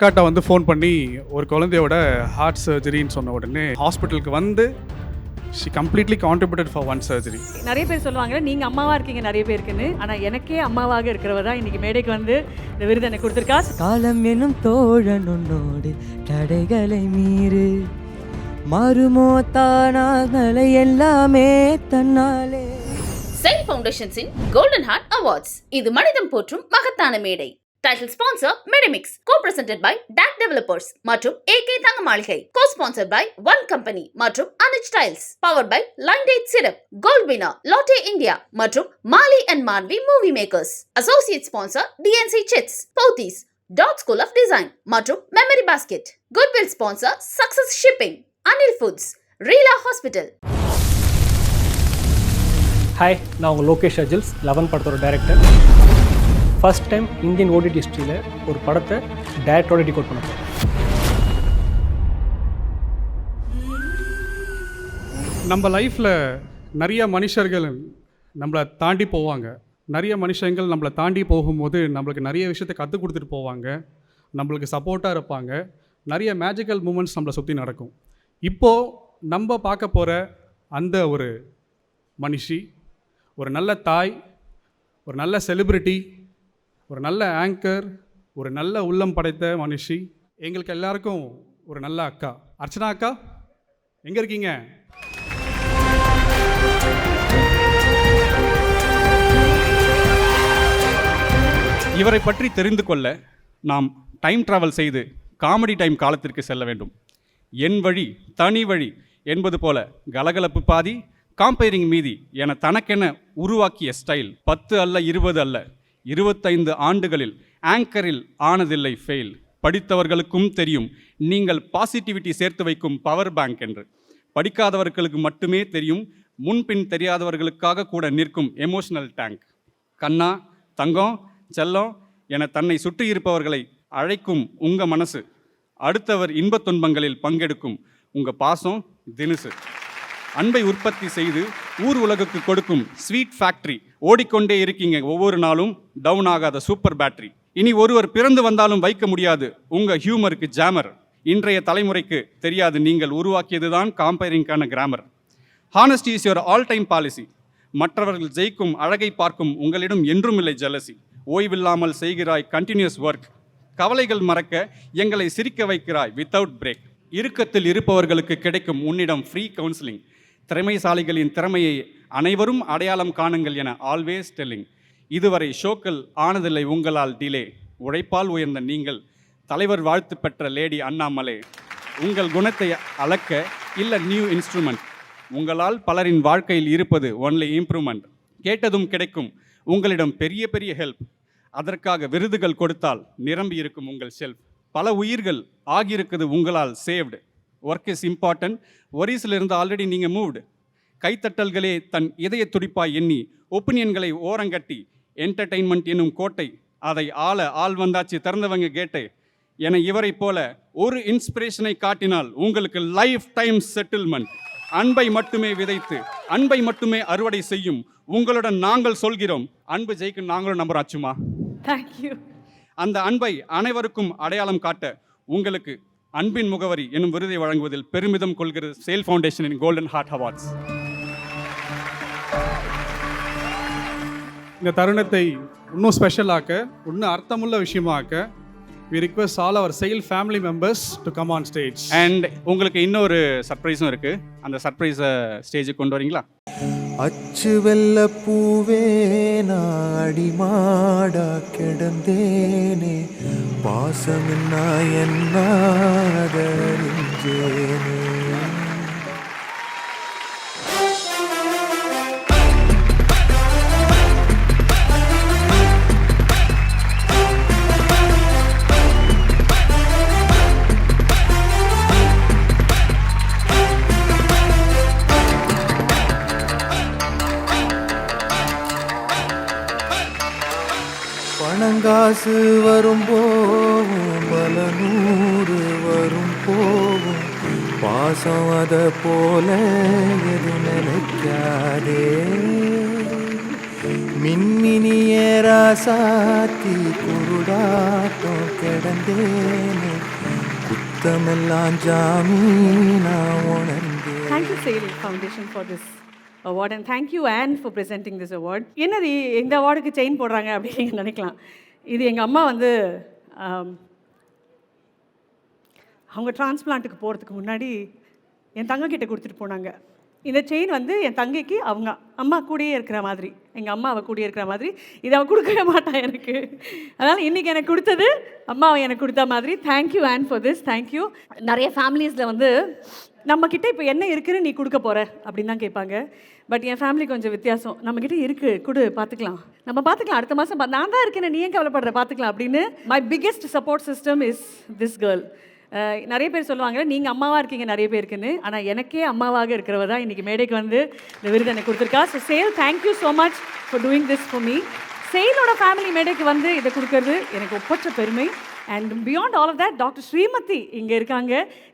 அக்காட்ட வந்து ஃபோன் பண்ணி ஒரு குழந்தையோட ஹார்ட் சர்ஜரின்னு சொன்ன உடனே ஹாஸ்பிட்டலுக்கு வந்து she completely contributed for one surgery நிறைய பேர் சொல்லுவாங்க நீங்க அம்மாவா இருக்கீங்க நிறைய பேருக்குன்னு. ஆனா எனக்கே அம்மாவாக இருக்கிறவ தான் இன்னைக்கு மேடைக்கு வந்து இந்த விருது எனக்கு கொடுத்துருக்கா. காலம் எனும் தோழன் உன்னோடு தடைகளை மீறு. மாறுமோ தானாகலை எல்லாமே தன்னாலே. செல் ஃபவுண்டேஷன்ஸின் கோல்டன் ஹார்ட் அவார்ட்ஸ் இது மனிதம் போற்றும் மகத்தான மேடை. Title sponsor Medimix co presented by DAC developers மற்றும் A K Thanga Maaligai co sponsor by one company மற்றும் அனிச் tiles power by Lion date syrup gold winner latte India மற்றும் Mali and Manvi movie makers associate sponsor TNC chits பௌத்தீஸ் dot school of design மற்றும் memory basket goodwill sponsor success shipping Anil foods Rela hospital hi நான் உங்கள் Lokesh Ajls eleven படத்தோட director first time Indian OTT ஹிஸ்ட்ரியில் ஒரு படத்தை டேரக்டரோட decode பண்ண நம்ம லைஃப்பில் நிறைய மனுஷர்கள் நம்மளை தாண்டி போவாங்க. நிறைய மனுஷங்கள் நம்மளை தாண்டி போகும்போது நம்மளுக்கு நிறைய விஷயத்தை கற்றுக் கொடுத்துட்டு போவாங்க. நம்மளுக்கு சப்போர்ட்டாக இருப்பாங்க. நிறைய மேஜிக்கல் மூமெண்ட்ஸ் நம்மளை சுற்றி நடக்கும். இப்போது நம்ம பார்க்க போகிற அந்த ஒரு மனுஷி ஒரு நல்ல தாய் ஒரு நல்ல செலிபிரிட்டி ஒரு நல்ல ஆங்கர் ஒரு நல்ல உள்ளம் படைத்த மனுஷி. எங்களுக்கு எல்லாருக்கும் ஒரு நல்ல அக்கா. அர்ச்சனா அக்கா எங்கே இருக்கீங்க? இவரை பற்றி தெரிந்து கொள்ள நாம் டைம் டிராவல் செய்து காமெடி டைம் காலத்திற்கு செல்ல வேண்டும். என் வழி தனி வழி என்பது போல கலகலப்பு பாதி காம்பைரிங் மீதி என தனக்கென உருவாக்கிய ஸ்டைல் பத்து அல்ல இருபது அல்ல இருபத்தைந்து ஆண்டுகளில் ஆங்கரில் ஆனதில்லை ஃபெயில் படித்தவர்களுக்கும் தெரியும். நீங்கள் பாசிட்டிவிட்டி சேர்த்து வைக்கும் பவர் பேங்க் என்று. படிக்காதவர்களுக்கு மட்டுமே தெரியும். முன்பின் தெரியாதவர்களுக்காக கூட நிற்கும் எமோஷனல் டேங்க் கண்ணா தங்கம் செல்லம் என தன்னை சுற்றி இருப்பவர்களை அழைக்கும் உங்கள் மனசு. அடுத்தவர் இன்பத் துன்பங்களில் பங்கெடுக்கும் உங்கள் பாசம் தினுசு. அன்பை உற்பத்தி செய்து ஊர் உலகுக்கு கொடுக்கும் ஸ்வீட் ஃபேக்ட்ரி ஓடிக்கொண்டே இருக்கீங்க. ஒவ்வொரு நாளும் டவுன் ஆகாத சூப்பர் பேட்டரி இனி ஒருவர் பிறந்து வந்தாலும் வைக்க முடியாது. உங்கள் ஹியூமருக்கு ஜாமர் இன்றைய தலைமுறைக்கு தெரியாது. நீங்கள் உருவாக்கியது தான் காம்பைரிங்கான grammar honesty is your all time policy மற்றவர்கள் ஜெயிக்கும் அழகை பார்க்கும் உங்களிடம் என்றும் இல்லை ஜெலசி ஓய்வில்லாமல் செய்கிறாய் கண்டினியூஸ் ஒர்க் கவலைகள் மறக்க எங்களை சிரிக்க வைக்கிறாய் வித்தவுட் பிரேக் இறுக்கத்தில் இருப்பவர்களுக்கு கிடைக்கும் உன்னிடம் ஃப்ரீ கவுன்சிலிங் திறமைசாலிகளின் திறமையை அனைவரும் அடையாளம் காணுங்கள் என ஆல்வேஸ் டெல்லிங் இதுவரை ஷோக்கள் ஆனதில்லை உங்களால் டிலே உழைப்பால் உயர்ந்த நீங்கள். தலைவர் வாழ்த்து பெற்ற லேடி அண்ணாமலை. உங்கள் குணத்தை அளக்க இல்லை நியூ இன்ஸ்ட்ருமெண்ட் உங்களால் பலரின் வாழ்க்கையில் இருப்பது ஒன்லி இம்ப்ரூவ்மெண்ட் கேட்டதும் கிடைக்கும். உங்களிடம் பெரிய பெரிய ஹெல்ப் அதற்காக விருதுகள் கொடுத்தால் நிரம்பி இருக்கும் உங்கள் செல்ஃப் பல உயிர்கள் ஆகியிருக்குது உங்களால் சேவ்டு ஒர்க் இஸ் இம்பார்ட்டன்ட் ஒரிஸில் இருந்து ஆல்ரெடி நீங்கள் மூவ்டு கைத்தட்டல்களே தன் இதய துடிப்பாய் எண்ணி ஒப்பீனியன்களை ஓரங்கட்டி என்டர்டெயின்மெண்ட் என்னும் கோட்டை அதை ஆள ஆள் வந்தாச்சு திறந்தவங்க கேட்டை என இவரைப் போல ஒரு இன்ஸ்பிரேஷனை காட்டினால் உங்களுக்கு லைஃப் டைம் செட்டில்மெண்ட் அன்பை மட்டுமே விதைத்து அன்பை மட்டுமே அறுவடை செய்யும் உங்களுடன் நாங்கள் சொல்கிறோம். அன்பு ஜெயிக்கும் நாங்களும் நம்புறோம் அச்சுமா. தேங்க்யூ அந்த அன்பை அனைவருக்கும் அடையாளம் காட்ட உங்களுக்கு அன்பின் முகவரி என்னும் விருதை வழங்குவதில் பெருமிதம் கொள்கிறது சேல் ஃபவுண்டேஷனின் கோல்டன் ஹார்ட் அவார்ட்ஸ். இந்த தருணத்தை இன்னும் ஸ்பெஷலாக்க இன்னும் அர்த்தமுள்ள விஷயமாக்க we request all our Seyal family members to come on stage and உங்களுக்கு இன்னொரு சர்ப்ரைஸும் இருக்கு. அந்த சர்ப்ரைஸை ஸ்டேஜுக்கு கொண்டு வரீங்களா? அச்சு வெல்ல பூவே நாடிமாடா கிடந்தேனே. பாசம் என்னாதறிஞ்சேனே பணங்காசு வரும் போவும் பல நூறு வரும் போவும். பாசம் அத போல எது நினைக்காதே. மின்மினிய ராசாத்தி குருடாட்டம் கிடந்தேனே. குத்தமெல்லாம் ஜாமீனா உணர்ந்தேன். Thank you, Seyal Foundation, for this. Award and thank you and for presenting this award என்னது இந்த அவார்டுக்கு செயின் போடுறாங்க அப்படின்னு நீங்கள் நினைக்கலாம். இது எங்கள் அம்மா வந்து um, அவங்க டிரான்ஸ்பிளான்ட்டுக்கு போகிறதுக்கு முன்னாடி என் தங்க கொடுத்துட்டு போனாங்க. இந்த செயின் வந்து என் தங்கைக்கு அவங்க அம்மா கூடயே இருக்கிற மாதிரி. எங்கள் அம்மா அவள் கூடயே இருக்கிற மாதிரி. இதை அவள் கொடுக்கவே மாட்டான் எனக்கு. அதனால் இன்றைக்கி எனக்கு கொடுத்தது அம்மா அவன் எனக்கு கொடுத்த மாதிரி. Thank you and for this thank you நிறைய ஃபேமிலிஸில் வந்து நம்மக்கிட்ட இப்போ என்ன இருக்குன்னு நீ கொடுக்க போகிற அப்படின்னு தான் கேட்பாங்க. பட் என் ஃபேமிலி கொஞ்சம் வித்தியாசம். நம்மக்கிட்ட இருக்குது கொடு பார்த்துக்கலாம் நம்ம பார்த்துக்கலாம் அடுத்த மாதம் நான் தான் இருக்கேன் நீ ஏன் கவலைப்படுற? பார்த்துக்கலாம் அப்படின்னு. My biggest support system is this girl நிறைய பேர் சொல்லுவாங்க நீங்கள் அம்மாவாக இருக்கீங்க நிறைய பேருக்குன்னு. ஆனால் எனக்கே அம்மாவாக இருக்கிறவ தான் இன்றைக்கி மேடைக்கு வந்து இந்த விருது எனக்கு கொடுத்துருக்கா. So Seyal thank you so much for doing this for me செயலோட family மேடைக்கு வந்து இதை கொடுக்கறது எனக்கு ஒப்பற்ற பெருமை. And beyond all of that doctor Srimathi இங்கே இருக்காங்க.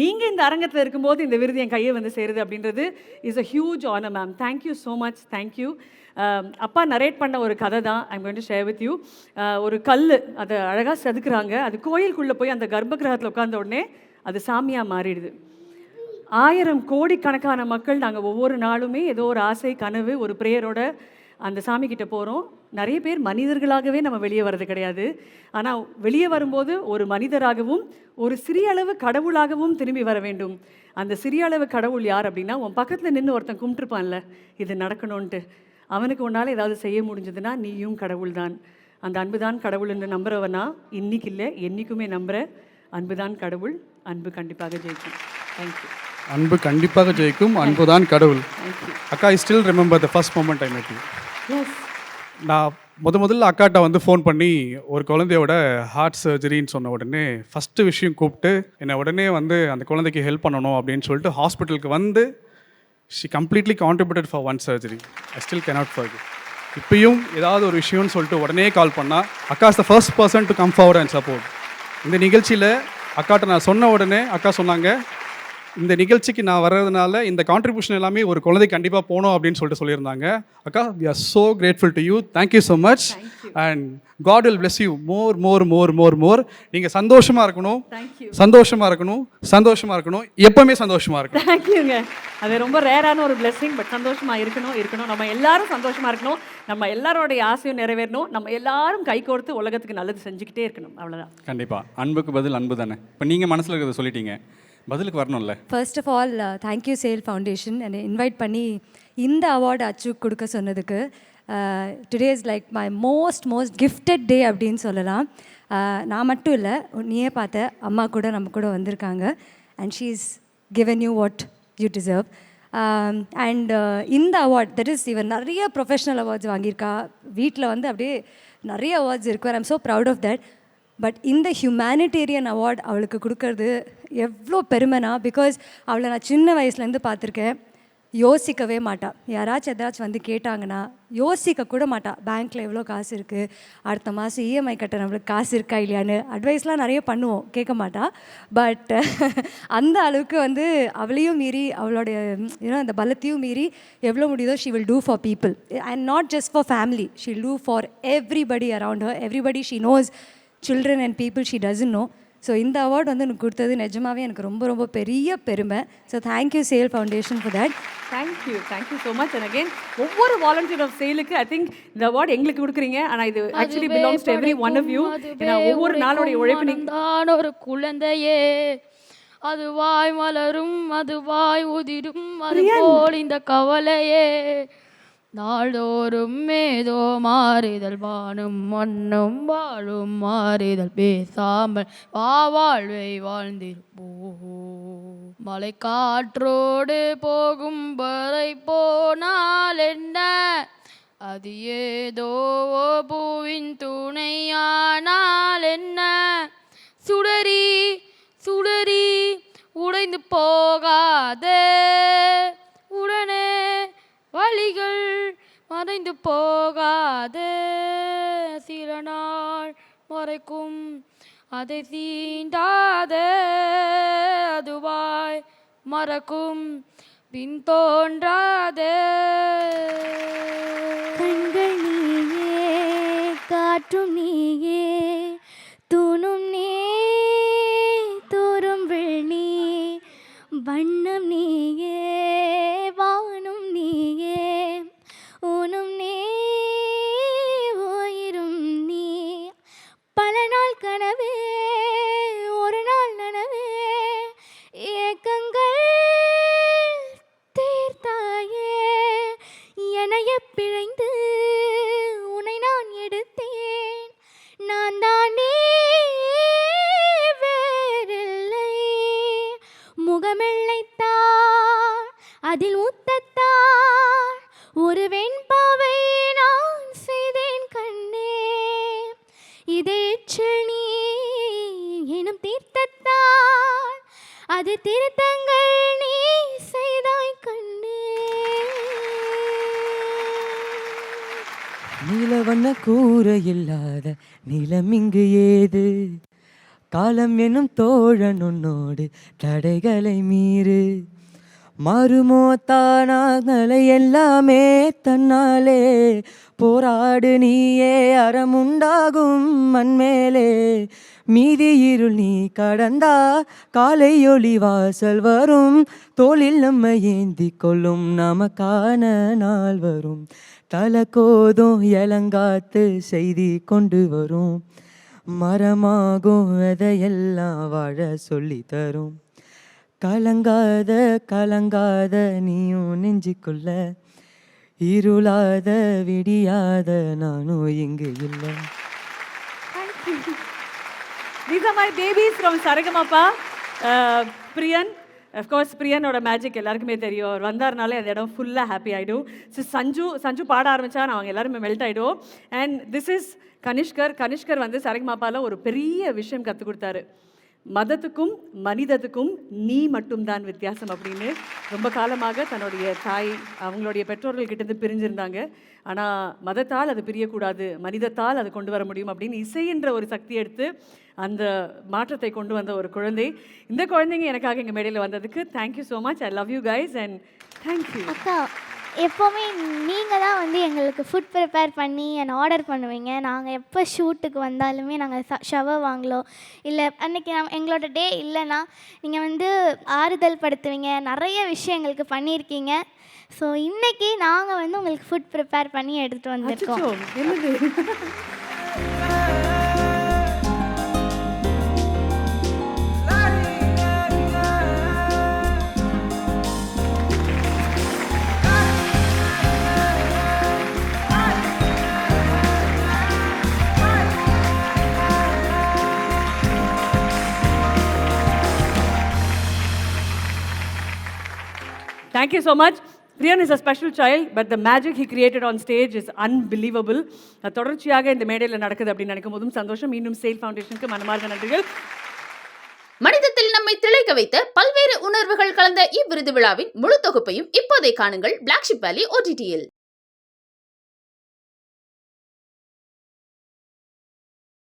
நீங்கள் இந்த அரங்கத்தில் இருக்கும்போது இந்த விருது என் கையை வந்து சேருது அப்படின்றது is a huge honour ma'am thank you so much thank you அப்பா நரேட் பண்ண ஒரு கதை தான். I'm going to share with you ஒரு கல் அதை அழகாக செதுக்குறாங்க. அது கோயிலுக்குள்ளே போய் அந்த கர்ப்பகிரகத்தில் உட்காந்த உடனே அது சாமியாக மாறிடுது. ஆயிரம் கோடிக்கணக்கான மக்கள் நாங்கள் ஒவ்வொரு நாளுமே ஏதோ ஒரு ஆசை கனவு ஒரு ப்ரேயரோட அந்த சாமி கிட்ட போகிறோம் நிறைய பேர் மனிதர்களாகவே நம்ம வெளியே வர்றது கிடையாது. ஆனால் வெளியே வரும்போது ஒரு மனிதராகவும் ஒரு சிறிய அளவு கடவுளாகவும் திரும்பி வர வேண்டும். அந்த சிறிய அளவு கடவுள் யார் அப்படின்னா உன் பக்கத்தில் நின்று ஒருத்தன் கும்பிட்டுருப்பான்ல இது நடக்கணும்ன்ட்டு. அவனுக்கு உன்னால் ஏதாவது செய்ய முடிஞ்சதுன்னா நீயும் கடவுள் தான் அந்த அன்பு தான் கடவுள் என்று நம்புறவனா இன்னைக்கு இல்லை என்றைக்குமே நம்புகிற அன்பு தான் கடவுள். அன்பு கண்டிப்பாக ஜெயிக்கும். தேங்க்யூ அன்பு கண்டிப்பாக ஜெயிக்கும் அன்பு தான் கடவுள் அக்கா I still remember the first moment I as நான் முத முதல்ல அக்காட்ட வந்து ஃபோன் பண்ணி ஒரு குழந்தையோட ஹார்ட் சர்ஜரின்னு சொன்ன உடனே ஃபஸ்ட்டு விஷயம் கூப்பிட்டு என்னை உடனே வந்து அந்த குழந்தைக்கு ஹெல்ப் பண்ணணும் அப்படின்னு சொல்லிட்டு ஹாஸ்பிட்டலுக்கு வந்து she completely contributed for one surgery I still cannot forget இப்பயும் ஏதாவது ஒரு விஷயம்னு சொல்லிட்டு உடனே கால் பண்ணால் அக்கா is the first person to come forward and support இந்த நிகழ்ச்சியில் அக்காட்ட நான் சொன்ன உடனே அக்கா சொன்னாங்க இந்த நிகழ்ச்சிக்கு நான் வர்றதுனால இந்த கான்ட்ரிபியூஷன் எல்லாமே ஒரு குழந்தை கண்டிப்பாக போகணும் அப்படின்னு சொல்லிட்டு சொல்லியிருந்தாங்க. அக்கா we are so grateful to you thank you so much and God will bless you more more more more more நீங்கள் சந்தோஷமாக இருக்கணும். சந்தோஷமாக இருக்கணும். சந்தோஷமாக இருக்கணும். எப்பவுமே சந்தோஷமாக இருக்கணும். தேங்க்யூங்க அது ரொம்ப ரேரான ஒரு blessing பட் சந்தோஷமா இருக்கணும் இருக்கணும். நம்ம எல்லாரும் சந்தோஷமா இருக்கணும். நம்ம எல்லாரோடைய ஆசையும் நிறைவேறணும். நம்ம எல்லாரும் கை கோர்த்து உலகத்துக்கு நல்லது செஞ்சுக்கிட்டே இருக்கணும். அவ்வளவுதான். கண்டிப்பாக அன்புக்கு பதில் அன்பு தானே. இப்போ நீங்கள் மனசில் இருக்கிறத சொல்லிட்டீங்க. பதிலுக்கு வரணும்ல? First of all thank you Seyal foundation என்னை இன்வைட் பண்ணி இந்த அவார்டு அச்சு கொடுக்க சொன்னதுக்கு today is like my most most gifted day அப்படின்னு சொல்லலாம். Uh, நான் மட்டும் இல்லை நீயே பார்த்த அம்மா கூட நம்ம கூட வந்திருக்காங்க. And she is given you what you deserve and இந்த அவார்ட் தட் இஸ் இவர் நிறைய ப்ரொஃபஷ்னல் அவார்ட்ஸ் வாங்கியிருக்கா. வீட்டில் வந்து அப்படியே நிறைய அவார்ட்ஸ் இருக்கு. I'm so proud of that but இந்த ஹியூமனிடேரியன் அவார்ட் அவளுக்கு கொடுக்கறது எவ்வளோ பெருமைனா பிகாஸ் அவளை நான் சின்ன வயசுலேருந்து பார்த்துருக்கேன். யோசிக்கவே மாட்டா. யாராச்சும் எதாச்சும் வந்து கேட்டாங்கன்னா யோசிக்க கூட மாட்டாள் பேங்க்கில் எவ்வளோ காசு இருக்குது அடுத்த மாதம் இஎம்ஐ கட்ட நம்மளுக்கு காசு இருக்கா இல்லையான்னு அட்வைஸ்லாம் நிறைய பண்ணுவோம். கேட்க மாட்டாள் பட் அந்த அளவுக்கு வந்து அவளையும் மீறி அவளுடைய ஏன்னா அந்த பலத்தையும் மீறி எவ்வளோ முடியுதோ she will do for people and not just for family she do for everybody around her everybody she knows children and people she doesn't know so இந்த அவார்ட் வந்து எனக்கு கொடுத்தது நிஜமாவே எனக்கு ரொம்ப ரொம்ப பெரிய பெருமை. So thank you Seyal foundation for that thank you thank you so much and again ஒவ்வொரு வாலண்டியர் ஆஃப் சேலுக்கு ஐ திங்க் இந்த அவார்ட் எங்களுக்கு கொடுக்குறீங்க. ஆனால் இது actually belongs to every one of you ஏன்னா ஒவ்வொரு நாளுடைய உழைப்பு தான் ஒரு குழந்தையே. அது வாய் மலரும் அது வாய் உதிரும் அது போல் இந்த கவலையே. நாள்தோறும் ஏதோ மாறுதல் வானும் மண்ணும் வாழும் மாறுதல் பேசாமல் வா வாழ்வை வாழ்ந்திருப்போ மலை காற்றோடு போகும் வரை போனால் என்ன? அது ஏதோ பூவின் துணையானால் என்ன? சுடரி சுடரி உடைந்து போகாதே. வழிகள் மறைந்து போகாது. சில நாள் மறைக்கும் அதை தீண்டாத. அதுவாய் மறக்கும் பின் தோன்றாத. கண்கள் நீயே காற்றும் நீயே தூணும் நீ தோறும் நீ வண்ணம் நீயே. முகமெள்ளைத்தாள் அதில் ஊத்தத்தாள் ஒரு வெண்பாவை நான் செய்தேன் கண்ணே. இதே நீ எனும் தீர்த்தத்தாள் அது திருத்தங்கள் நீ செய்தாய் கண்ணே. நீலவண்ண கூற இல்லாத நிலம் இங்கு ஏது? காலம் எனும் தோழன் உன்னோடு தடைகளை மீறு. மறுமோ தானாகலை எல்லாமே தன்னாலே. போராடு நீயே அறமுண்டாகும் மண்மேலே. மீதி இருள் நீ கடந்தா காலை ஒளி வாசல் வரும். தோளில் நம்ம ஏந்தி கொள்ளும் நமக்கான நாள் வரும். தலக்கோதும் எலங்காத்து செய்தி கொண்டு வரும். மரமாகும் அதையெல்லாம் வாழ சொல்லி தரும். கலங்காத கலங்காத நீயும் நெஞ்சுக்குள்ள. இருளாத விடியாத நானும் இங்கு இல்லை. These are my babies from Saragamappa. Uh, Priyan of course பிரியனோட magic எல்லாருக்குமே தெரியும். அவர் வந்தார்னாலே அந்த இடம் ஃபுல்லாக ஹாப்பி ஆகிடும் ஸோ சஞ்சு சஞ்சு பாட ஆரம்பித்தா நான் அவங்க எல்லாருமே மெல்ட் ஆகிடும் and this is Kanishkar Kanishkar வந்து சரகமாப்பால ஒரு பெரிய விஷயம் கற்றுக் கொடுத்தாரு. மதத்துக்கும் மனிதத்துக்கும் நீ மட்டும்தான் வித்தியாசம் அப்படின்னு ரொம்ப காலமாக தன்னுடைய தாய் அவங்களுடைய பெற்றோர்கள் கிட்டேருந்து பிரிஞ்சிருந்தாங்க. ஆனால் மதத்தால் அது பிரியக்கூடாது மனிதத்தால் அது கொண்டு வர முடியும் அப்படின்னு இசை என்ற ஒரு சக்தி எடுத்து அந்த மாற்றத்தை கொண்டு வந்த ஒரு குழந்தை. இந்த குழந்தைங்க எனக்காக எங்கள் மேடையில் வந்ததுக்கு thank you so much I love you guys and thank you அக்கா எப்போவுமே நீங்கள் தான் வந்து எங்களுக்கு ஃபுட் ப்ரிப்பேர் பண்ணி என்னை ஆர்டர் பண்ணுவீங்க. நாங்கள் எப்போ ஷூட்டுக்கு வந்தாலுமே நாங்கள் ஷவர் வாங்கலோ இல்லை அன்னைக்கு நம் எங்களோட டே இல்லைன்னா நீங்கள் வந்து ஆறுதல் படுத்துவீங்க. நிறைய விஷயம் எங்களுக்கு பண்ணியிருக்கீங்க. ஸோ இன்றைக்கி நாங்கள் வந்து உங்களுக்கு ஃபுட் ப்ரிப்பேர் பண்ணி எடுத்துகிட்டு வந்திருக்கோம். Thank you so much. Priyan is a special child, but the magic he created on stage is unbelievable தொடர்ச்சியாக இந்த மேடையில் நடக்குது அப்படின்னு நினைக்கும் போதும் சந்தோஷம். இன்னும் சேல் ஃபவுண்டேஷனுக்கு மனமார்ந்த நன்றிகள். மனிதத்தில் நம்மை திளைக்க வைத்த பல்வேறு உணர்வுகள் கலந்த இவ்விருது விழாவின் முழு தொகுப்பையும் இப்போதை காணுங்கள் பிளாக்ஷிப் வேலி ஓடிடியில்